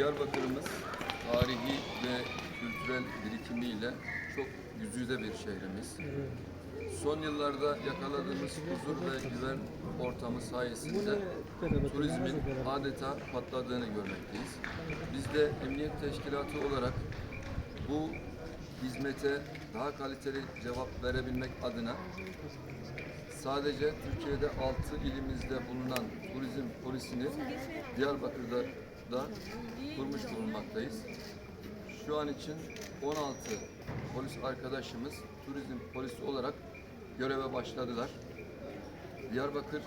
Diyarbakır'ımız tarihi ve kültürel birikimiyle çok güzide bir şehrimiz. Son yıllarda yakaladığımız huzur ve güven ortamı sayesinde turizmin adeta patladığını görmekteyiz. Biz de Emniyet Teşkilatı olarak bu hizmete daha kaliteli cevap verebilmek adına sadece Türkiye'de 6 ilimizde bulunan turizm polisini Diyarbakır'da da kurmuş bulunmaktayız. Şu an için 16 polis arkadaşımız turizm polisi olarak göreve başladılar. Diyarbakır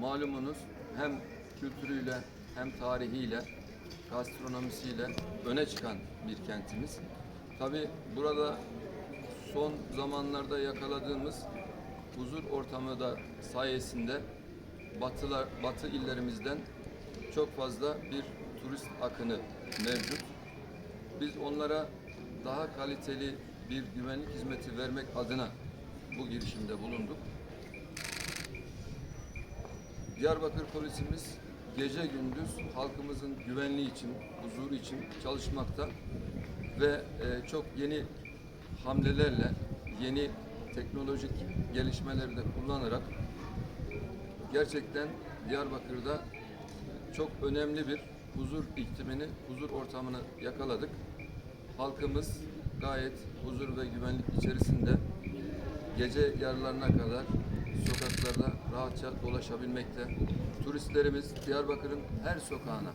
malumunuz hem kültürüyle hem tarihiyle, gastronomisiyle öne çıkan bir kentimiz. Tabi burada son zamanlarda yakaladığımız huzur ortamı da sayesinde batılar, batı illerimizden çok fazla bir turist akını mevcut. Biz onlara daha kaliteli bir güvenlik hizmeti vermek adına bu girişimde bulunduk. Diyarbakır polisimiz gece gündüz halkımızın güvenliği için, huzuru için çalışmakta ve e, çok yeni hamlelerle, yeni teknolojik gelişmeleri de kullanarak gerçekten Diyarbakır'da çok önemli bir huzur iklimini, huzur ortamını yakaladık. Halkımız gayet huzur ve güvenlik içerisinde gece yarılarına kadar sokaklarda rahatça dolaşabilmekte. Turistlerimiz Diyarbakır'ın her sokağına,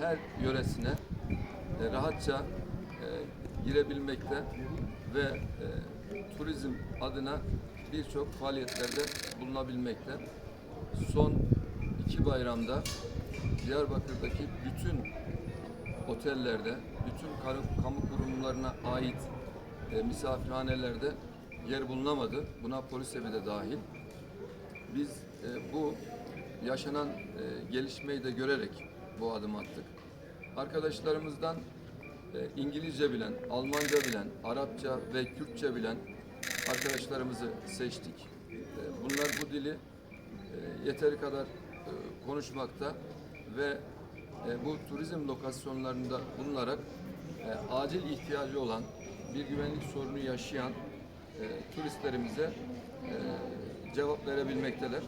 her yöresine e, rahatça e, girebilmekte ve e, turizm adına birçok faaliyetlerde bulunabilmekte. Son iki bayramda Diyarbakır'daki bütün otellerde, bütün kamu- kurumlarına ait e, misafirhanelerde yer bulunamadı. Buna polis evi de dahil. Biz e, bu yaşanan e, gelişmeyi de görerek bu adımı attık. Arkadaşlarımızdan e, İngilizce bilen, Almanca bilen, Arapça ve Kürtçe bilen arkadaşlarımızı seçtik. E, bunlar bu dili e, yeteri kadar e, konuşmakta ve e, bu turizm lokasyonlarında bulunarak e, acil ihtiyacı olan bir güvenlik sorunu yaşayan e, turistlerimize e, cevap verebilmekteler.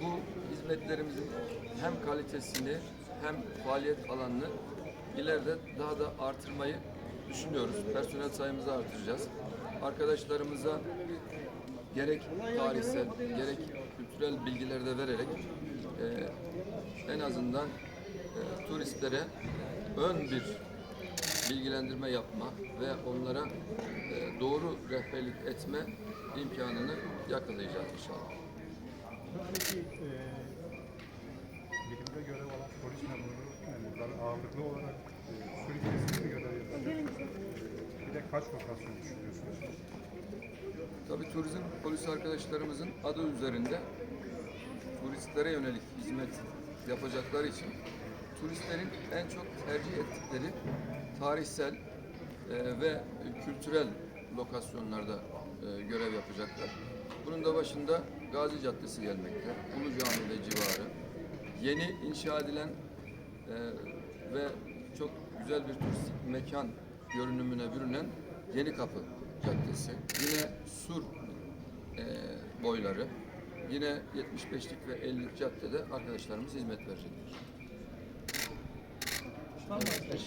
Bu hizmetlerimizin hem kalitesini hem faaliyet alanını ileride daha da artırmayı düşünüyoruz. Personel sayımızı artıracağız. Arkadaşlarımıza gerek tarihsel gerek kültürel bilgiler de vererek en azından e, turistlere ön bir bilgilendirme yapma ve onlara e, doğru rehberlik etme imkanını yakalayacağız inşallah. Peki e, birimde görev alan polis memurları ağırlıklı olarak e, su ilçesinde görev yapacak. Bir de kaç lokasyon düşünüyorsunuz? Tabii turizm polis arkadaşlarımızın adı üzerinde turistlere yönelik hizmet yapacakları için turistlerin en çok tercih ettikleri tarihsel e, ve kültürel lokasyonlarda e, görev yapacaklar. Bunun da başında Gazi Caddesi gelmekte, Ulu Cami ve civarı. Yeni inşa edilen e, ve çok güzel bir turistik mekan görünümüne bürünen Yeni Kapı Caddesi. Yine Sur e, boyları. Yine 75'lik ve 50'lik caddede arkadaşlarımız hizmet verecektir. Tamam. Evet.